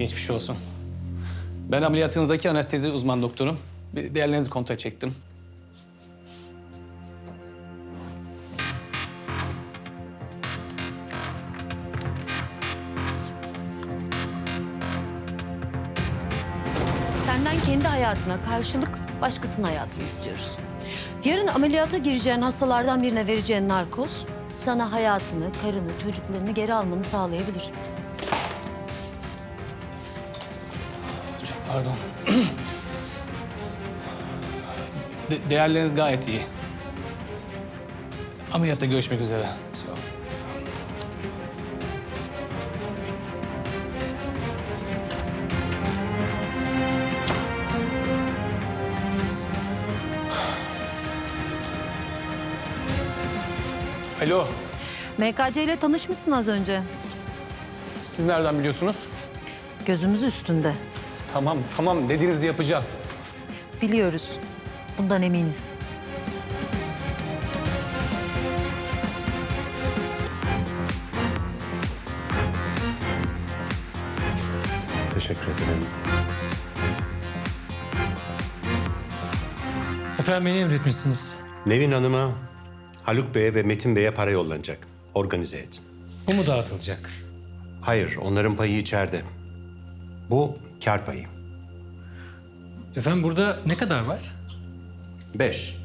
Geçmiş olsun. Ben ameliyatınızdaki anestezi uzman doktorum. Bir değerlerinizi kontrol çektim. Senden kendi hayatına karşılık başkasının hayatını istiyoruz. Yarın ameliyata gireceğin hastalardan birine vereceğin narkoz sana hayatını, karını, çocuklarını geri almanı sağlayabilir. Pardon. De- değerleriniz gayet iyi. Ameliyatta görüşmek üzere. Sağ olun. Alo, MKC ile tanışmışsın az önce. siz nereden biliyorsunuz? Gözümüz üstünde. Tamam, tamam dediğinizi yapacağım. Biliyoruz. Bundan eminiz. Teşekkür ederim. Efendim beni emretmişsiniz. Nevin Hanım'a, Haluk Bey'e ve Metin Bey'e para yollanacak. Organize et. Bu mu dağıtılacak? Hayır, onların payı içeride. Bu kar payı. Efendim burada ne kadar var? Beş,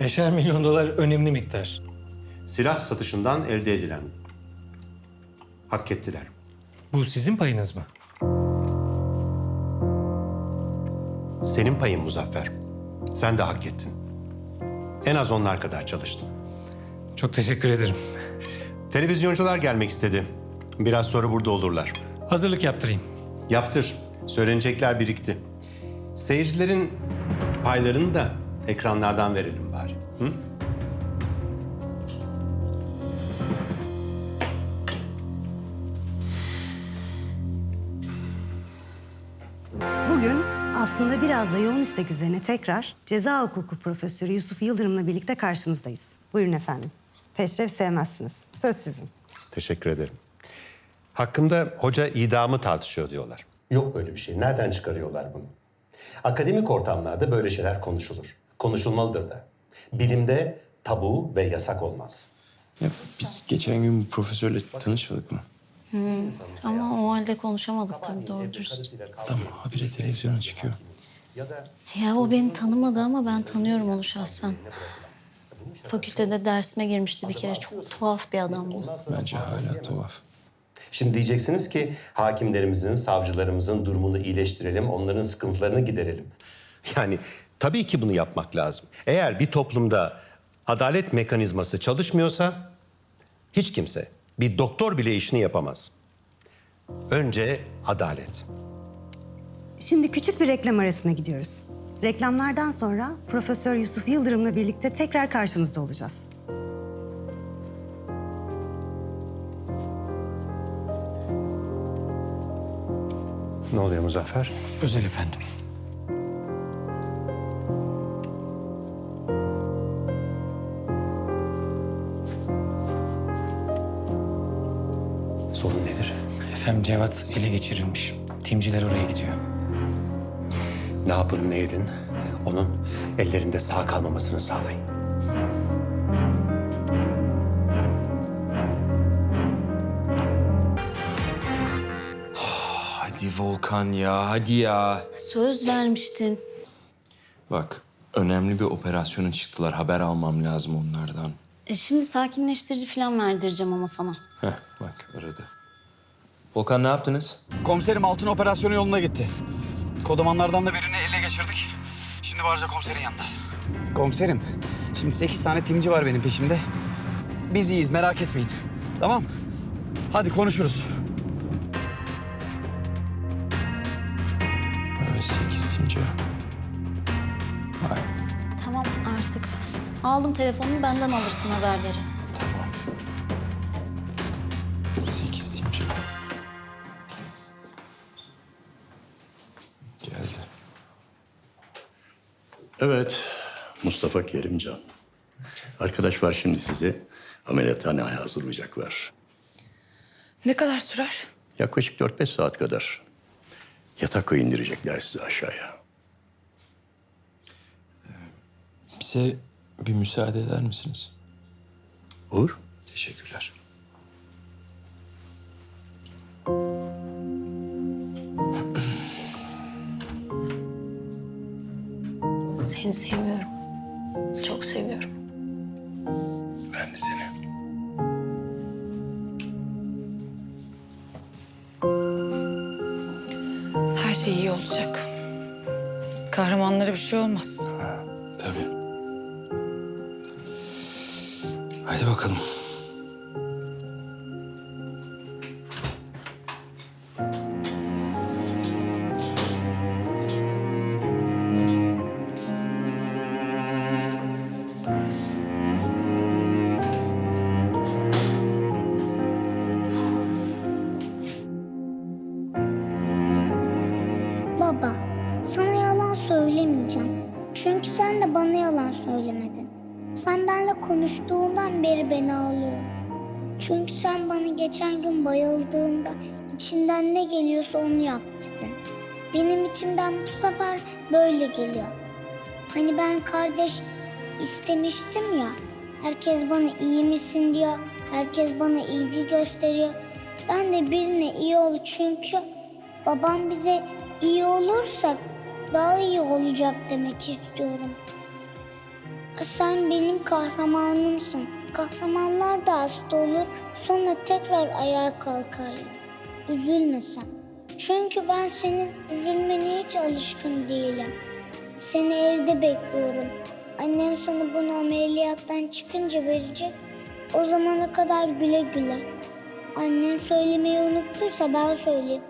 Beşer milyon dolar önemli miktar. silah satışından elde edilen. Hak ettiler. Bu sizin payınız mı? Senin payın Muzaffer. Sen de hak ettin. En az onlar kadar çalıştın. Çok teşekkür ederim. Televizyoncular gelmek istedi. Biraz sonra burada olurlar. Hazırlık yaptırayım. Yaptır. Söylenecekler birikti. Seyircilerin paylarını da ekranlardan verelim bari. Hı? Bugün aslında biraz da yoğun istek üzerine tekrar ceza hukuku profesörü Yusuf Yıldırım'la birlikte karşınızdayız. Buyurun efendim. Peşref sevmezsiniz. Söz sizin. Teşekkür ederim. Hakkımda hoca idamı tartışıyor diyorlar. Yok böyle bir şey. Nereden çıkarıyorlar bunu? Akademik ortamlarda böyle şeyler konuşulur. Konuşulmalıdır da. Bilimde tabu ve yasak olmaz. Ya biz geçen gün bu profesörle tanışmadık mı? Ama o halde konuşamadık tabii doğru dürüst. Tamam habire televizyona çıkıyor. Ya o beni tanımadı ama ben tanıyorum onu şahsen. Fakültede dersime girmişti bir kere. Çok tuhaf bir adamdı. Bence hala tuhaf. Şimdi diyeceksiniz ki hakimlerimizin, savcılarımızın durumunu iyileştirelim, onların sıkıntılarını giderelim. Yani tabii ki bunu yapmak lazım. Eğer bir toplumda adalet mekanizması çalışmıyorsa hiç kimse, bir doktor bile işini yapamaz. Önce adalet. Şimdi küçük bir reklam arasına gidiyoruz. Reklamlardan sonra Profesör Yusuf Yıldırım'la birlikte tekrar karşınızda olacağız. Ne oluyor Muzaffer? Özel efendim. Sorun nedir? Efendim Cevat ele geçirilmiş. Timciler oraya gidiyor. Ne yapın, ne edin? Onun ellerinde sağ kalmamasını sağlayın. Volkan ya hadi ya. Söz vermiştin. Bak önemli bir operasyona çıktılar. Haber almam lazım onlardan. E şimdi sakinleştirici falan verdireceğim ama sana. Heh bak aradı. Volkan ne yaptınız? Komiserim altın operasyonu yoluna gitti. Kodamanlardan da birini ele geçirdik. Şimdi Barca komiserin yanında. Komiserim, şimdi sekiz tane timci var benim peşimde. Biz iyiyiz merak etmeyin. Tamam. Hadi konuşuruz. Evet sekiz timci. Hay Tamam artık. Aldım telefonunu benden alırsın haberleri. tamam. Sekiz timci. Geldi. Evet, Mustafa Kerimcan. Arkadaş var şimdi sizi ameliyathaneye hazırlayacaklar. Ne kadar sürer? Yaklaşık 4-5 saat kadar yatakla indirecekler sizi aşağıya. Bize bir müsaade eder misiniz? Olur. Teşekkürler. Seni seviyorum. Çok seviyorum. Ben de seni. Şey iyi olacak. Kahramanlara bir şey olmaz. Tabii. Haydi bakalım. Söylemedin. Sen benimle konuştuğundan beri ben ağlıyorum. Çünkü sen bana geçen gün bayıldığında içinden ne geliyorsa onu yap dedin. Benim içimden bu sefer böyle geliyor. Hani ben kardeş istemiştim ya. Herkes bana iyi misin diyor. Herkes bana ilgi gösteriyor. Ben de birine iyi ol çünkü babam bize iyi olursak daha iyi olacak demek istiyorum. Sen benim kahramanımsın. Kahramanlar da hasta olur, sonra tekrar ayağa kalkarlar. Üzülme sen. Çünkü ben senin üzülmene hiç alışkın değilim. Seni evde bekliyorum. Annem sana bunu ameliyattan çıkınca verecek. O zamana kadar güle güle. Annem söylemeyi unuttuysa ben söyleyeyim.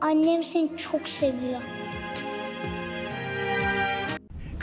Annem seni çok seviyor.